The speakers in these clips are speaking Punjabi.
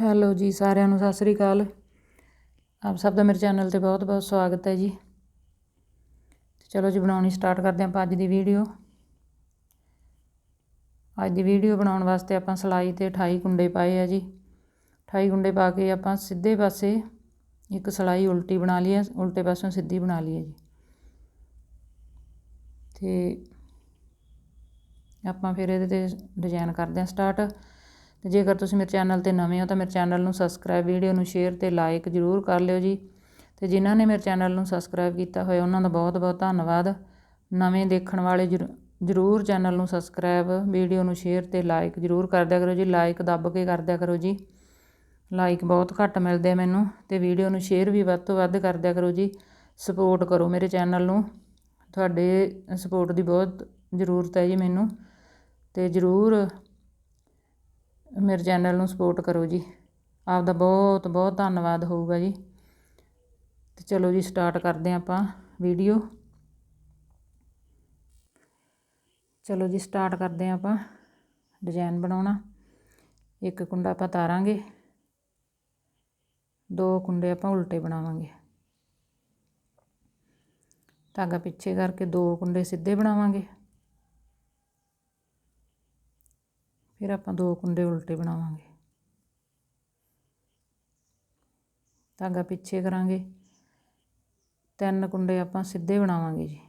ਹੈਲੋ ਜੀ, ਸਾਰਿਆਂ ਨੂੰ ਸਤਿ ਸ੍ਰੀ ਅਕਾਲ। ਆਪ ਸਭ ਦਾ ਮੇਰੇ ਚੈਨਲ ਤੇ ਬਹੁਤ ਬਹੁਤ ਸਵਾਗਤ ਹੈ ਜੀ। ਚਲੋ ਜੀ, ਬਣਾਉਣੀ ਸਟਾਰਟ ਕਰਦੇ ਆਪਾਂ ਅੱਜ ਦੀ ਵੀਡੀਓ। ਅੱਜ ਦੀ ਵੀਡੀਓ ਬਣਾਉਣ ਵਾਸਤੇ ਆਪਾਂ ਸਲਾਈ ਤੇ 28 ਕੁੰਡੇ ਪਾਏ ਆ ਜੀ। 28 ਕੁੰਡੇ ਪਾ ਕੇ ਆਪਾਂ ਸਿੱਧੇ ਪਾਸੇ ਇੱਕ ਸਲਾਈ ਉਲਟੀ ਬਣਾ ਲਈ ਹੈ, ਉਲਟੇ ਪਾਸੋਂ ਸਿੱਧੀ ਬਣਾ ਲਈ ਹੈ ਜੀ। ਤੇ ਆਪਾਂ ਫਿਰ ਇਹਦੇ ਤੇ ਡਿਜ਼ਾਈਨ ਕਰਦੇ ਹਾਂ ਸਟਾਰਟ। ਤੇ ਜੇਕਰ ਤੁਸੀਂ ਮੇਰੇ ਚੈਨਲ ਤੇ ਨਵੇਂ ਹੋ ਤਾਂ ਮੇਰੇ ਚੈਨਲ ਨੂੰ ਸਬਸਕ੍ਰਾਈਬ ਵੀਡੀਓ ਨੂੰ ਸ਼ੇਅਰ ਤੇ ਲਾਈਕ ਜ਼ਰੂਰ ਕਰ ਲਿਓ ਜੀ। ਅਤੇ ਜਿਨ੍ਹਾਂ ਨੇ ਮੇਰੇ ਚੈਨਲ ਨੂੰ ਸਬਸਕ੍ਰਾਈਬ ਕੀਤਾ ਹੋਇਆ, ਉਹਨਾਂ ਦਾ ਬਹੁਤ ਬਹੁਤ ਧੰਨਵਾਦ। ਨਵੇਂ ਦੇਖਣ ਵਾਲੇ ਜ਼ਰੂਰ ਚੈਨਲ ਨੂੰ ਸਬਸਕ੍ਰਾਈਬ ਵੀਡੀਓ ਨੂੰ ਸ਼ੇਅਰ ਅਤੇ ਲਾਈਕ ਜ਼ਰੂਰ ਕਰ ਦਿਆ ਕਰੋ ਜੀ। ਲਾਈਕ ਦੱਬ ਕੇ ਕਰ ਦਿਆ ਕਰੋ ਜੀ। ਲਾਈਕ ਬਹੁਤ ਘੱਟ ਮਿਲਦੇ ਆ ਮੈਨੂੰ ਅਤੇ ਵੀਡੀਓ ਨੂੰ ਸ਼ੇਅਰ ਵੀ ਵੱਧ ਤੋਂ ਵੱਧ ਕਰ ਦਿਆ ਕਰੋ ਜੀ। ਸਪੋਰਟ ਕਰੋ ਮੇਰੇ ਚੈਨਲ ਨੂੰ। ਤੁਹਾਡੇ ਸਪੋਰਟ ਦੀ ਬਹੁਤ ਜ਼ਰੂਰਤ ਹੈ ਜੀ ਮੈਨੂੰ। ਅਤੇ ਜ਼ਰੂਰ ਮੇਰੇ ਚੈਨਲ ਨੂੰ ਸਪੋਰਟ ਕਰੋ ਜੀ। ਆਪਦਾ ਬਹੁਤ ਬਹੁਤ ਧੰਨਵਾਦ ਹੋਊਗਾ ਜੀ। ਤੇ ਚਲੋ ਜੀ ਸਟਾਰਟ ਕਰਦੇ ਆਪਾਂ ਵੀਡੀਓ ਚਲੋ ਜੀ ਸਟਾਰਟ ਕਰਦੇ ਆਪਾਂ ਡਿਜ਼ਾਈਨ ਬਣਾਉਣਾ। ਇੱਕ ਕੁੰਡਾ ਆਪਾਂ ਤਾਰਾਂਗੇ। ਦੋ ਕੁੰਡੇ ਆਪਾਂ ਉਲਟੇ ਬਣਾਵਾਂਗੇ। ਧਾਗਾ ਪਿੱਛੇ ਕਰਕੇ ਦੋ ਕੁੰਡੇ ਸਿੱਧੇ ਬਣਾਵਾਂਗੇ। ਫਿਰ ਆਪਾਂ ਦੋ ਕੁੰਡੇ ਉਲਟੇ ਬਣਾਵਾਂਗੇ। ਧਾਗਾ ਪਿੱਛੇ ਕਰਾਂਗੇ। ਤਿੰਨ ਕੁੰਡੇ ਆਪਾਂ ਸਿੱਧੇ ਬਣਾਵਾਂਗੇ ਜੀ।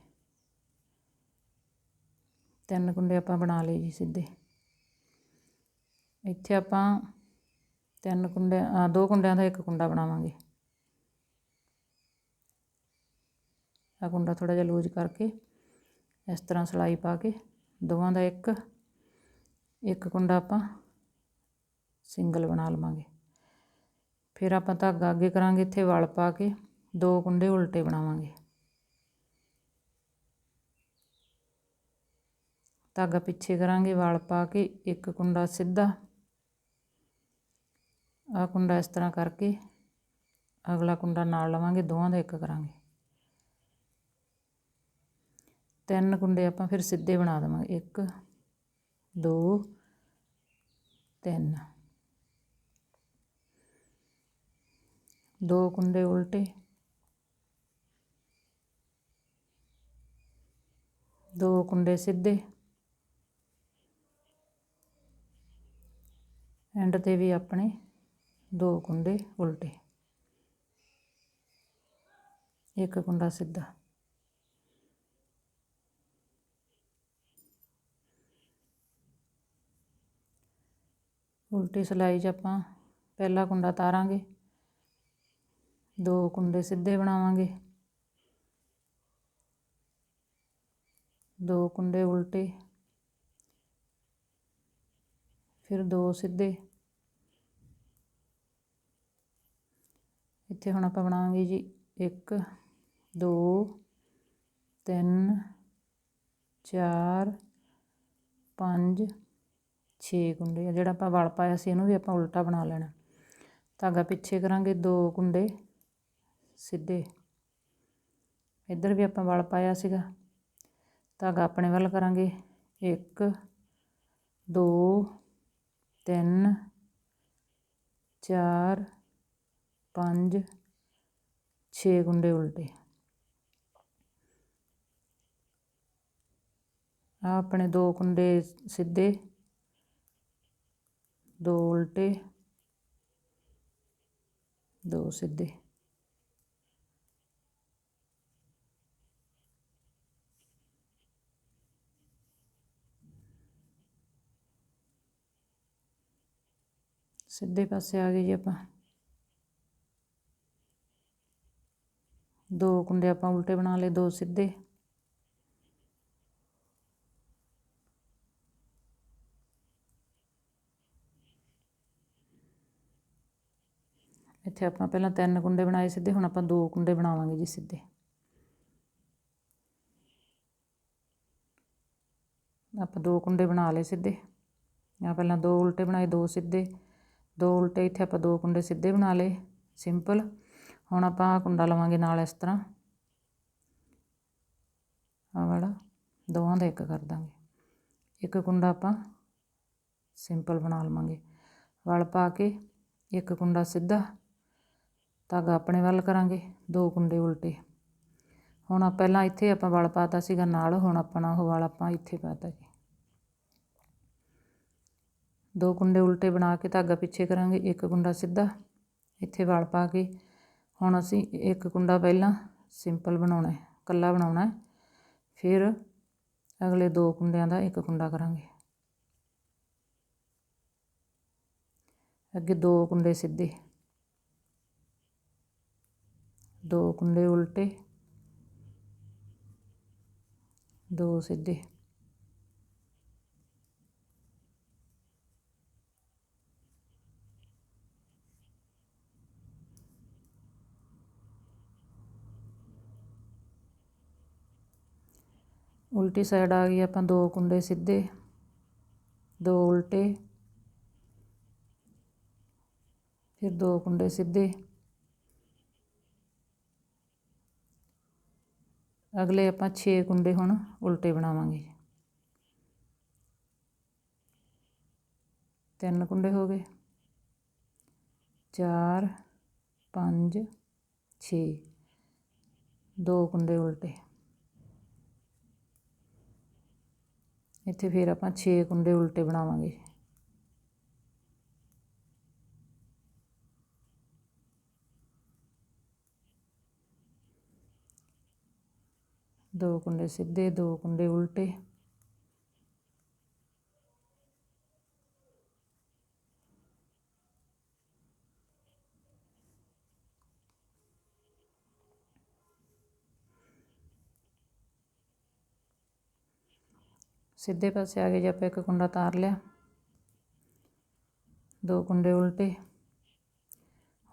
ਤਿੰਨ ਕੁੰਡੇ ਆਪਾਂ ਬਣਾ ਲਏ ਜੀ ਸਿੱਧੇ। ਇੱਥੇ ਆਪਾਂ ਤਿੰਨ ਕੁੰਡੇ ਦੋ ਕੁੰਡਿਆਂ ਦਾ ਇੱਕ ਕੁੰਡਾ ਬਣਾਵਾਂਗੇ। ਆ ਕੁੰਡਾ ਥੋੜਾ ਜਿਹਾ ਲੂਜ਼ ਕਰਕੇ ਇਸ ਤਰ੍ਹਾਂ ਸਲਾਈ ਪਾ ਕੇ ਦੋਵਾਂ ਦਾ ਇੱਕ ਇੱਕ ਕੁੰਡਾ ਆਪਾਂ ਸਿੰਗਲ ਬਣਾ ਲਵਾਂਗੇ। ਫਿਰ ਆਪਾਂ ਧਾਗਾ ਅੱਗੇ ਕਰਾਂਗੇ, ਇੱਥੇ ਵਲ ਪਾ ਕੇ ਦੋ ਕੁੰਡੇ ਉਲਟੇ ਬਣਾਵਾਂਗੇ। ਧਾਗਾ ਪਿੱਛੇ ਕਰਾਂਗੇ, ਵਲ ਪਾ ਕੇ ਇੱਕ ਕੁੰਡਾ ਸਿੱਧਾ। ਆ ਕੁੰਡਾ ਇਸ ਤਰ੍ਹਾਂ ਕਰਕੇ ਅਗਲਾ ਕੁੰਡਾ ਨਾਲ ਲਵਾਂਗੇ, ਦੋਵਾਂ ਦਾ ਇੱਕ ਕਰਾਂਗੇ। ਤਿੰਨ ਕੁੰਡੇ ਆਪਾਂ ਫਿਰ ਸਿੱਧੇ ਬਣਾ ਦੇਵਾਂਗੇ, ਇੱਕ ਦੋ, ਤਿੰਨ। ਦੋ ਕੁੰਡੇ ਉਲਟੇ। ਦੋ ਕੁੰਡੇ ਸਿੱਧੇ। ਐਂਡ ਤੇ ਵੀ ਆਪਣੇ ਦੋ ਕੁੰਡੇ ਉਲਟੇ। ਇੱਕ ਕੁੰਡਾ ਸਿੱਧਾ। ਉਲਟੀ ਸਿਲਾਈ 'ਚ ਆਪਾਂ ਪਹਿਲਾ ਕੁੰਡਾ ਤਾਰਾਂਗੇ, ਦੋ ਕੁੰਡੇ ਸਿੱਧੇ ਬਣਾਵਾਂਗੇ, ਦੋ ਕੁੰਡੇ ਉਲਟੇ, ਫਿਰ ਦੋ ਸਿੱਧੇ। ਇੱਥੇ ਹੁਣ ਆਪਾਂ ਬਣਾਵਾਂਗੇ ਜੀ 1 2 3 4 5 6 ਕੁੰਡੇ ਆ, ਜਿਹੜਾ ਆਪਾਂ ਵਲ ਪਾਇਆ ਸੀ ਇਹਨੂੰ ਵੀ ਆਪਾਂ ਉਲਟਾ ਬਣਾ ਲੈਣਾ। ਧਾਗਾ ਪਿੱਛੇ ਕਰਾਂਗੇ ਦੋ ਕੁੰਡੇ, ਸਿੱਧੇ। ਇੱਧਰ ਵੀ ਆਪਾਂ ਵਲ ਪਾਇਆ ਸੀਗਾ। ਧਾਗਾ ਆਪਣੇ ਵੱਲ ਕਰਾਂਗੇ। 1 2 3 4 5 6 ਕੁੰਡੇ ਉਲਟੇ। ਆ ਆਪਣੇ ਦੋ ਕੁੰਡੇ ਸਿੱਧੇ। ਦੋ ਉਲਟੇ, ਦੋ ਸਿੱਧੇ। ਸਿੱਧੇ ਪਾਸੇ ਆ ਗਏ ਜੀ ਆਪਾਂ। ਦੋ ਕੁੰਡੇ ਆਪਾਂ ਉਲਟੇ ਬਣਾ ਲਏ, ਦੋ ਸਿੱਧੇ। ਇੱਥੇ ਆਪਾਂ ਪਹਿਲਾਂ ਤਿੰਨ ਕੁੰਡੇ ਬਣਾਏ ਸਿੱਧੇ, ਹੁਣ ਆਪਾਂ ਦੋ ਕੁੰਡੇ ਬਣਾਵਾਂਗੇ ਜੀ ਸਿੱਧੇ। ਆਪਾਂ ਦੋ ਕੁੰਡੇ ਬਣਾ ਲਏ ਸਿੱਧੇ। ਆ ਪਹਿਲਾਂ ਦੋ ਉਲਟੇ ਬਣਾਏ, ਦੋ ਸਿੱਧੇ। ਦੋ ਉਲਟੇ, ਇੱਥੇ ਆਪਾਂ ਦੋ ਕੁੰਡੇ ਸਿੱਧੇ ਬਣਾ ਲਏ, ਸਿੰਪਲ। ਹੁਣ ਆਪਾਂ ਕੁੰਡਾ ਲਵਾਂਗੇ ਨਾਲ ਇਸ ਤਰ੍ਹਾਂ। ਆ ਵਾਲਾ, ਦੋਵਾਂ ਦਾ ਇੱਕ ਕਰ ਦਾਂਗੇ। ਇੱਕ ਕੁੰਡਾ ਆਪਾਂ ਸਿੰਪਲ ਬਣਾ ਲਵਾਂਗੇ। ਵਲ ਪਾ ਕੇ ਇੱਕ ਕੁੰਡਾ ਸਿੱਧਾ। ਧਾਗਾ ਆਪਣੇ ਵੱਲ ਕਰਾਂਗੇ, ਦੋ ਕੁੰਡੇ ਉਲਟੇ। ਹੁਣ ਪਹਿਲਾਂ ਇੱਥੇ ਆਪਾਂ ਵਲ ਪਾਤਾ ਸੀਗਾ, ਨਾਲ ਹੁਣ ਆਪਣਾ ਉਹ ਵਲ ਆਪਾਂ ਇੱਥੇ ਪਾਤਾ ਜੀ। ਦੋ ਕੁੰਡੇ ਉਲਟੇ ਬਣਾ ਕੇ ਧਾਗਾ ਪਿੱਛੇ ਕਰਾਂਗੇ, ਇੱਕ ਕੁੰਡਾ ਸਿੱਧਾ ਇੱਥੇ ਵਲ ਪਾ ਕੇ। ਹੁਣ ਅਸੀਂ ਇੱਕ ਕੁੰਡਾ ਪਹਿਲਾਂ ਸਿੰਪਲ ਬਣਾਉਣਾ ਹੈ ਕੱਲਾ ਬਣਾਉਣਾ ਹੈ, ਫਿਰ ਅਗਲੇ ਦੋ ਕੁੰਡਿਆਂ ਦਾ ਇੱਕ ਕੁੰਡਾ ਕਰਾਂਗੇ। ਅੱਗੇ ਦੋ ਕੁੰਡੇ ਸਿੱਧੇ ਦੋ ਕੁੰਡੇ ਉਲਟੇ। ਦੋ ਸਿੱਧੇ। ਉਲਟੀ ਸਾਈਡ ਆ ਗਈ ਆਪਾਂ ਦੋ ਕੁੰਡੇ ਸਿੱਧੇ, ਦੋ ਉਲਟੇ, ਫਿਰ ਦੋ ਕੁੰਡੇ ਸਿੱਧੇ। ਅਗਲੇ ਆਪਾਂ 6 ਕੁੰਡੇ ਹੁਣ ਉਲਟੇ ਬਣਾਵਾਂਗੇ। ਤਿੰਨ ਕੁੰਡੇ ਹੋ ਗਏ। 4 5 6 ਦੋ ਕੁੰਡੇ ਉਲਟੇ। ਇੱਥੇ ਫਿਰ ਆਪਾਂ 6 ਕੁੰਡੇ ਉਲਟੇ ਬਣਾਵਾਂਗੇ। ਦੋ ਕੁੰਡੇ ਸਿੱਧੇ, ਦੋ ਕੁੰਡੇ ਉਲਟੇ। ਸਿੱਧੇ ਪਾਸੇ ਆ ਗਏ ਜੇ ਆਪਾਂ ਇੱਕ ਕੁੰਡਾ ਤਾਰ ਲਿਆ, ਦੋ ਕੁੰਡੇ ਉਲਟੇ।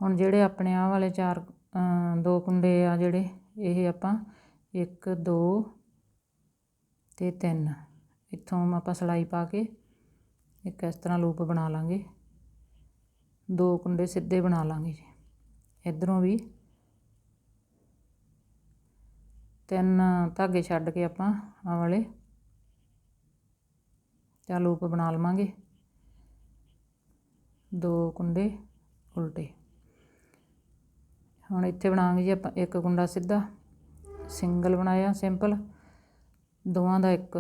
ਹੁਣ ਜਿਹੜੇ ਆਪਣੇ ਆਹ ਵਾਲੇ ਚਾਰ ਦੋ ਕੁੰਡੇ ਆ ਜਿਹੜੇ, ਇਹ ਆਪਾਂ ਇੱਕ, ਦੋ ਅਤੇ ਤਿੰਨ। ਇੱਥੋਂ ਆਪਾਂ ਸਿਲਾਈ ਪਾ ਕੇ ਇੱਕ ਇਸ ਤਰ੍ਹਾਂ ਲੂਪ ਬਣਾ ਲਾਂਗੇ। ਦੋ ਕੁੰਡੇ ਸਿੱਧੇ ਬਣਾ ਲਾਂਗੇ ਜੀ। ਇਧਰੋਂ ਵੀ ਤਿੰਨ ਧਾਗੇ ਛੱਡ ਕੇ ਆਪਾਂ ਆ ਵਾਲੇ ਚਾ ਲੂਪ ਬਣਾ ਲਵਾਂਗੇ। ਦੋ ਕੁੰਡੇ ਉਲਟੇ। ਹੁਣ ਇੱਥੇ ਬਣਾਵਾਂਗੇ ਜੀ ਆਪਾਂ ਇੱਕ ਕੁੰਡਾ ਸਿੱਧਾ। ਸਿੰਗਲ ਬਣਾਇਆ, ਸਿੰਪਲ। ਦੋਵਾਂ ਦਾ ਇੱਕ।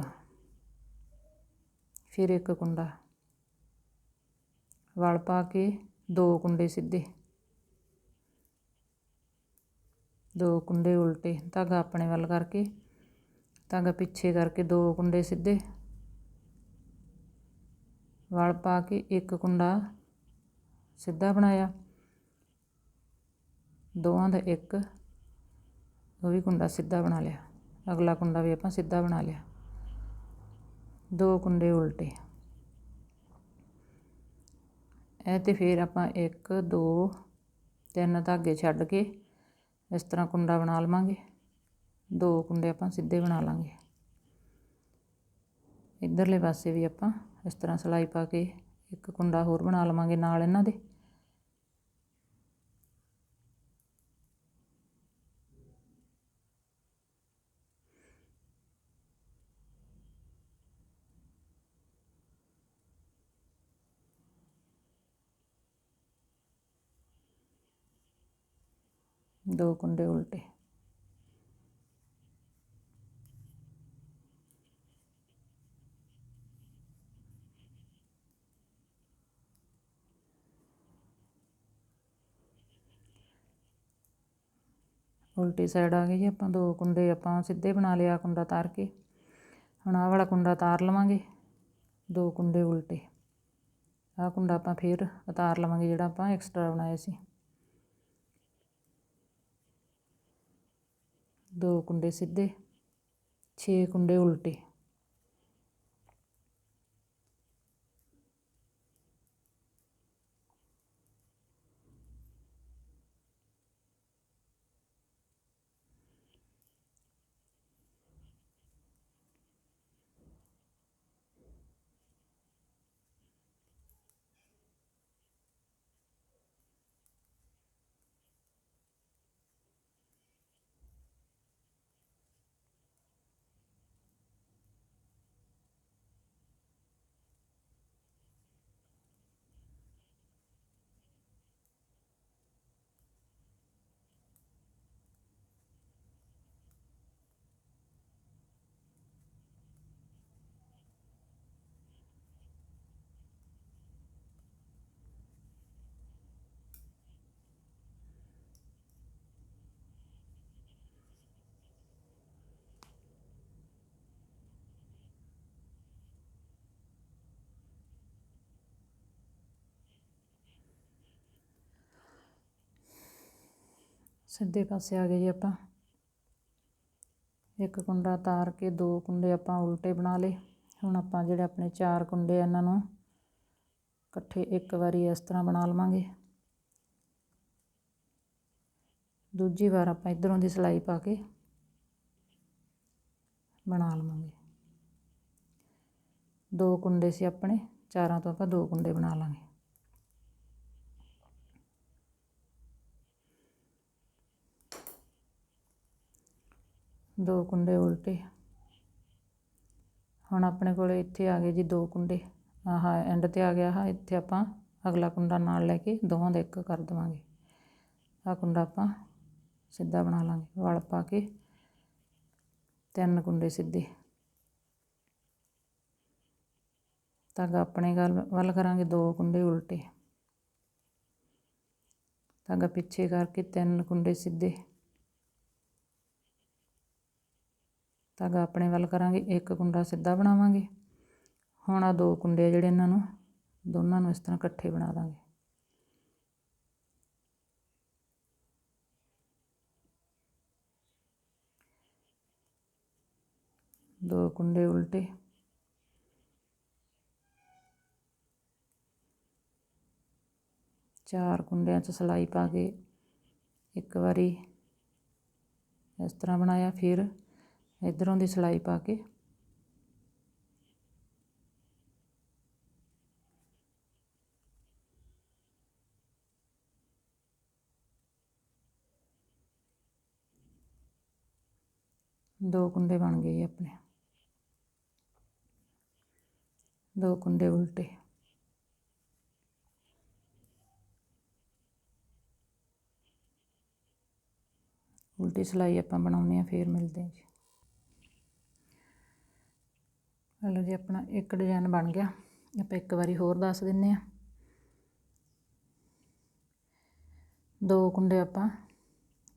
ਫਿਰ ਇੱਕ ਕੁੰਡਾ। ਵਲ ਪਾ ਕੇ ਦੋ ਕੁੰਡੇ ਸਿੱਧੇ। ਦੋ ਕੁੰਡੇ ਉਲਟੇ। ਧਾਗਾ ਆਪਣੇ ਵੱਲ ਕਰਕੇ, ਧਾਗਾ ਪਿੱਛੇ ਕਰਕੇ ਦੋ ਕੁੰਡੇ ਸਿੱਧੇ। ਵਲ ਪਾ ਕੇ ਇੱਕ ਕੁੰਡਾ ਸਿੱਧਾ ਬਣਾਇਆ। ਦੋਵਾਂ ਦਾ ਇੱਕ। ਉਹ ਵੀ ਕੁੰਡਾ ਸਿੱਧਾ ਬਣਾ ਲਿਆ। ਅਗਲਾ ਕੁੰਡਾ ਵੀ ਆਪਾਂ ਸਿੱਧਾ ਬਣਾ ਲਿਆ। ਦੋ ਕੁੰਡੇ ਉਲਟੇ। ਇਹ ਤੇ ਫਿਰ ਆਪਾਂ 1 2 ਤਿੰਨ ਧਾਗੇ ਛੱਡ ਕੇ ਇਸ ਤਰ੍ਹਾਂ ਕੁੰਡਾ ਬਣਾ ਲਵਾਂਗੇ। ਦੋ ਕੁੰਡੇ ਆਪਾਂ ਸਿੱਧੇ ਬਣਾ ਲਾਂਗੇ। ਇਧਰਲੇ ਪਾਸੇ ਵੀ ਆਪਾਂ ਇਸ ਤਰ੍ਹਾਂ ਸਲਾਈ ਪਾ ਕੇ ਇੱਕ ਕੁੰਡਾ ਹੋਰ ਬਣਾ ਲਵਾਂਗੇ ਨਾਲ ਇਹਨਾਂ ਦੇ। ਦੋ ਕੁੰਡੇ ਉਲਟੇ ਉਲਟੀ ਸਾਈਡ ਆ ਗਈ ਜੀ ਆਪਾਂ ਦੋ ਕੁੰਡੇ ਆਪਾਂ ਸਿੱਧੇ ਬਣਾ ਲਿਆ ਕੁੰਡਾ ਤਾਰ ਕੇ ਹੁਣ ਆਹ ਵਾਲਾ ਕੁੰਡਾ ਤਾਰ ਲਵਾਂਗੇ ਦੋ ਕੁੰਡੇ ਉਲਟੇ ਆਹ ਕੁੰਡਾ ਆਪਾਂ ਫੇਰ ਉਤਾਰ ਲਵਾਂਗੇ ਜਿਹੜਾ ਆਪਾਂ ਐਕਸਟਰਾ ਬਣਾਇਆ ਸੀ ਦੋ ਕੁੰਡੇ ਸਿੱਧੇ 6 ਕੁੰਡੇ ਉਲਟੇ ਸਿੱਧੇ ਪਾਸੇ ਆ ਗਏ ਜੀ ਆਪਾਂ। ਇੱਕ ਕੁੰਡਾ ਤਾਰ ਕੇ ਦੋ ਕੁੰਡੇ ਆਪਾਂ ਉਲਟੇ ਬਣਾ ਲਏ। ਹੁਣ ਆਪਾਂ ਜਿਹੜੇ ਆਪਣੇ ਚਾਰ ਕੁੰਡੇ ਇਹਨਾਂ ਨੂੰ ਇਕੱਠੇ ਇੱਕ ਵਾਰੀ ਇਸ ਤਰ੍ਹਾਂ ਬਣਾ ਲਵਾਂਗੇ। ਦੂਜੀ ਵਾਰ ਆਪਾਂ ਇਧਰੋਂ ਦੀ ਸਲਾਈ ਪਾ ਕੇ ਬਣਾ ਲਵਾਂਗੇ। ਦੋ ਕੁੰਡੇ ਸੀ ਆਪਣੇ, ਚਾਰਾਂ ਤੋਂ ਆਪਾਂ ਦੋ ਕੁੰਡੇ ਬਣਾ ਲਾਂਗੇ ਦੋ ਕੁੰਡੇ ਉਲਟੇ। ਹੁਣ ਆਪਣੇ ਕੋਲ ਇੱਥੇ ਆ ਗਏ ਜੀ ਦੋ ਕੁੰਡੇ। ਆਹ ਐਂਡ ਤੇ ਆ ਗਿਆ ਹਾਂ ਇੱਥੇ ਆਪਾਂ ਅਗਲਾ ਕੁੰਡਾ ਨਾਲ ਲੈ ਕੇ ਦੋਵਾਂ ਦਾ ਇੱਕ ਕਰ ਦੇਵਾਂਗੇ। ਆਹ ਕੁੰਡਾ ਆਪਾਂ ਸਿੱਧਾ ਬਣਾ ਲਾਂਗੇ, ਵਲ ਪਾ ਕੇ ਤਿੰਨ ਕੁੰਡੇ ਸਿੱਧੇ। ਧਾਗਾ ਆਪਣੇ ਗੱਲ ਵੱਲ ਕਰਾਂਗੇ, ਦੋ ਕੁੰਡੇ ਉਲਟੇ। ਧਾਗਾ ਪਿੱਛੇ ਕਰਕੇ ਤਿੰਨ ਕੁੰਡੇ ਸਿੱਧੇ। ਧਾਗਾ ਆਪਣੇ ਵੱਲ ਕਰਾਂਗੇ, ਇੱਕ ਕੁੰਡਾ ਸਿੱਧਾ ਬਣਾਵਾਂਗੇ। ਹੁਣ ਆ ਦੋ ਕੁੰਡੇ ਜਿਹੜੇ ਇਹਨਾਂ ਨੂੰ, ਦੋਨਾਂ ਨੂੰ ਇਸ ਤਰ੍ਹਾਂ ਇਕੱਠੇ ਬਣਾ ਦਾਂਗੇ। ਦੋ ਕੁੰਡੇ ਉਲਟੇ। ਚਾਰ ਕੁੰਡਿਆਂ 'ਚ ਸਲਾਈ ਪਾ ਕੇ ਇੱਕ ਵਾਰੀ ਇਸ ਤਰ੍ਹਾਂ ਬਣਾਇਆ, ਫਿਰ ਇਧਰੋਂ ਦੀ ਸਲਾਈ ਪਾ ਕੇ। ਦੋ ਕੁੰਡੇ ਬਣ ਗਏ ਆਪਣੇ। ਦੋ ਕੁੰਡੇ ਉਲਟੇ। ਉਲਟੀ ਸਲਾਈ ਆਪਾਂ ਬਣਾਉਂਦੇ ਆ ਫੇਰ ਮਿਲਦੇ ਹਾਂ ਜੀ। ਹਲੋ ਜੀ, ਆਪਣਾ ਇੱਕ ਡਿਜ਼ਾਈਨ ਬਣ ਗਿਆ। ਆਪਾਂ ਇੱਕ ਵਾਰੀ ਹੋਰ ਦੱਸ ਦਿੰਨੇ ਆ। ਦੋ ਕੁੰਡੇ ਆਪਾਂ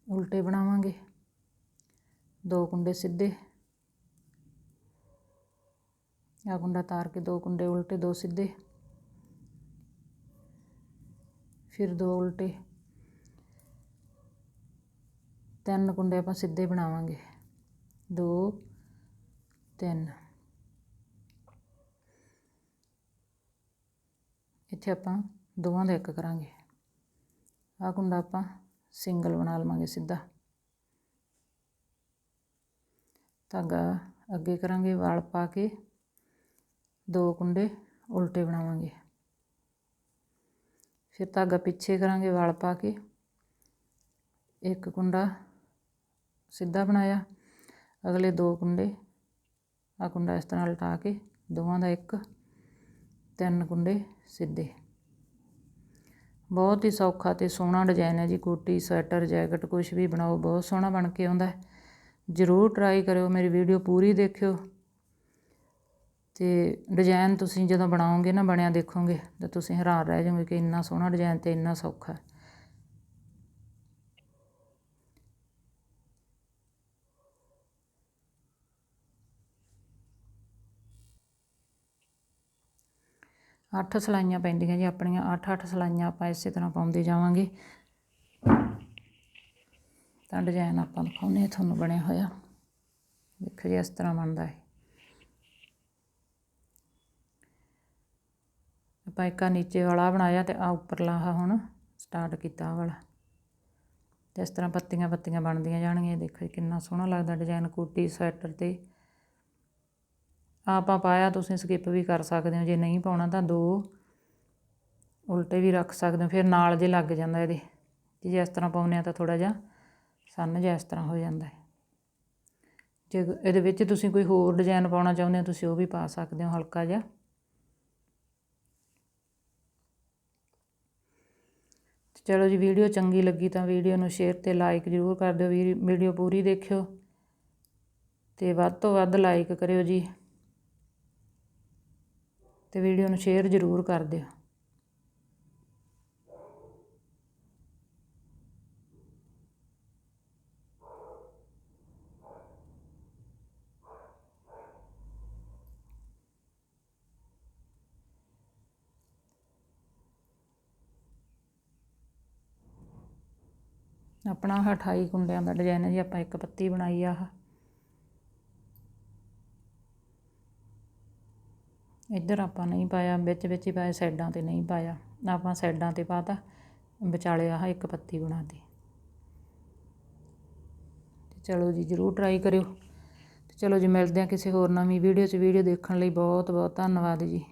ਉਲਟੇ ਬਣਾਵਾਂਗੇ। ਦੋ ਕੁੰਡੇ ਸਿੱਧੇ। ਆ ਕੁੰਡਾ ਤਾਰ ਕੇ ਦੋ ਕੁੰਡੇ ਉਲਟੇ, ਦੋ ਸਿੱਧੇ। ਫਿਰ ਦੋ ਉਲਟੇ। ਤਿੰਨ ਕੁੰਡੇ ਆਪਾਂ ਸਿੱਧੇ ਬਣਾਵਾਂਗੇ। ਦੋ, ਤਿੰਨ। ਇੱਥੇ ਆਪਾਂ ਦੋਵਾਂ ਦਾ ਇੱਕ ਕਰਾਂਗੇ। ਆਹ ਕੁੰਡਾ ਆਪਾਂ ਸਿੰਗਲ ਬਣਾ ਲਵਾਂਗੇ ਸਿੱਧਾ। ਧਾਗਾ ਅੱਗੇ ਕਰਾਂਗੇ, ਵਾਲ ਪਾ ਕੇ ਦੋ ਕੁੰਡੇ ਉਲਟੇ ਬਣਾਵਾਂਗੇ। ਫਿਰ ਧਾਗਾ ਪਿੱਛੇ ਕਰਾਂਗੇ, ਵਾਲ ਪਾ ਕੇ ਇੱਕ ਕੁੰਡਾ ਸਿੱਧਾ ਬਣਾਇਆ। ਅਗਲੇ ਦੋ ਕੁੰਡੇ ਆ ਕੁੰਡਾ ਇਸ ਤਰ੍ਹਾਂ ਉਲਟਾ ਕੇ ਦੋਵਾਂ ਦਾ ਇੱਕ, ਤਿੰਨ ਕੁੰਡੇ ਸਿੱਧੇ। ਬਹੁਤ ਹੀ ਸੌਖਾ ਤੇ ਸੋਹਣਾ ਡਿਜ਼ਾਈਨ ਹੈ ਜੀ, ਕੋਟੀ, ਸਵੈਟਰ, ਜੈਕਟ ਕੁਝ ਵੀ ਬਣਾਓ, ਬਹੁਤ ਸੋਹਣਾ ਬਣ ਕੇ ਆਉਂਦਾ ਜ਼ਰੂਰ ਟਰਾਈ ਕਰਿਓ, ਮੇਰੀ ਵੀਡੀਓ ਪੂਰੀ ਦੇਖਿਓ। ਤੇ ਡਿਜ਼ਾਈਨ ਤੁਸੀਂ ਜਦੋਂ ਬਣਾਓਗੇ ਨਾ, ਬਣਿਆ ਦੇਖੋਗੇ, ਤਾਂ ਤੁਸੀਂ ਹੈਰਾਨ ਰਹਿ ਜਾਓਗੇ ਕਿ ਇੰਨਾ ਸੋਹਣਾ ਡਿਜ਼ਾਈਨ ਤੇ ਇੰਨਾ ਸੌਖਾ ਹੈ ਅੱਠ ਸਲਾਈਆਂ ਪੈਂਦੀਆਂ ਜੀ, ਆਪਣੀਆਂ ਅੱਠ ਅੱਠ ਸਲਾਈਆਂ ਆਪਾਂ ਇਸੇ ਤਰ੍ਹਾਂ ਪਾਉਂਦੇ ਜਾਵਾਂਗੇ। ਤਾਂ ਡਿਜ਼ਾਈਨ ਆਪਾਂ ਦਿਖਾਉਂਦੇ ਹਾਂ, ਤੁਹਾਨੂੰ ਬਣਿਆ ਹੋਇਆ। ਦੇਖੋ ਜੀ, ਇਸ ਤਰ੍ਹਾਂ ਬਣਦਾ ਹੈ ਆਪਾਂ ਇੱਕ ਨੀਚੇ ਵਾਲਾ ਬਣਾਇਆ ਤੇ ਆ ਉੱਪਰਲਾ ਆਹ ਹੁਣ ਸਟਾਰਟ ਕੀਤਾ ਵਾਲਾ। ਤੇ ਇਸ ਤਰ੍ਹਾਂ ਪੱਤੀਆਂ ਪੱਤੀਆਂ ਬਣਦੀਆਂ ਜਾਣਗੀਆਂ। ਦੇਖੋ ਜੀ, ਕਿੰਨਾ ਸੋਹਣਾ ਲੱਗਦਾ ਡਿਜ਼ਾਈਨ ਕੋਟੀ, ਸਵੈਟਰ ਤੇ ਆਪਾਂ ਪਾਇਆ, ਤੁਸੀਂ ਸਕਿਪ ਵੀ ਕਰ ਸਕਦੇ ਹੋ, ਜੇ ਨਹੀਂ ਪਾਉਣਾ ਤਾਂ ਦੋ। ਉਲਟੇ ਵੀ ਰੱਖ ਸਕਦੇ ਹੋ, ਫਿਰ ਨਾਲ ਜੇ ਲੱਗ ਜਾਂਦਾ ਇਹਦੇ। ਜੇ ਇਸ ਤਰ੍ਹਾਂ ਪਾਉਂਦੇ ਆ ਤਾਂ ਥੋੜਾ ਜਿਹਾ ਸਨ ਜਿਹਾ ਇਸ ਤਰ੍ਹਾਂ ਹੋ ਜਾਂਦਾ ਹੈ। ਜੇ ਇਹਦੇ ਵਿੱਚ ਤੁਸੀਂ ਕੋਈ ਹੋਰ ਡਿਜ਼ਾਈਨ ਪਾਉਣਾ ਚਾਹੁੰਦੇ ਹੋ, ਤੁਸੀਂ ਉਹ ਵੀ ਪਾ ਸਕਦੇ ਹੋ, ਹਲਕਾ ਜਿਹਾ। ਚਲੋ ਜੀ, ਵੀਡੀਓ ਚੰਗੀ ਲੱਗੀ ਤਾਂ ਵੀਡੀਓ ਨੂੰ ਸ਼ੇਅਰ ਤੇ ਲਾਈਕ ਜ਼ਰੂਰ ਕਰ ਦਿਓ। ਵੀਡੀਓ ਪੂਰੀ ਦੇਖਿਓ ਤੇ ਵੱਧ ਤੋਂ ਵੱਧ ਲਾਈਕ ਕਰਿਓ ਜੀ। ਤੇ ਵੀਡੀਓ ਨੂੰ ਸ਼ੇਅਰ ਜ਼ਰੂਰ ਕਰ ਦਿਓ। ਆਪਣਾ ਆਹ 28 ਕੁੰਡਿਆਂ ਦਾ ਡਿਜ਼ਾਈਨ ਹੈ ਜੀ, ਆਪਾਂ ਇੱਕ ਪੱਤੀ ਬਣਾਈ ਆ ਇੱਧਰ ਆਪਾਂ ਨਹੀਂ ਪਾਇਆ, ਵਿੱਚ ਵਿੱਚ ਹੀ ਪਾਇਆ, ਸਾਈਡਾਂ ਤੇ ਨਹੀਂ ਪਾਇਆ। ਆਪਾਂ ਸਾਈਡਾਂ ਤੇ ਪਾਤਾ, ਵਿਚਾਲੇ ਆਹ ਇੱਕ ਪੱਤੀ ਬਣਾਤੀ। ਤੇ ਚਲੋ ਜੀ, ਜਰੂਰ ਟਰਾਈ ਕਰਿਓ। ਤੇ ਚਲੋ ਜੀ, ਮਿਲਦੇ ਆ ਕਿਸੇ ਹੋਰ ਨਵੀਂ ਵੀਡੀਓ 'ਚ ਵੀਡੀਓ ਦੇਖਣ ਲਈ ਬਹੁਤ ਬਹੁਤ ਧੰਨਵਾਦ ਜੀ।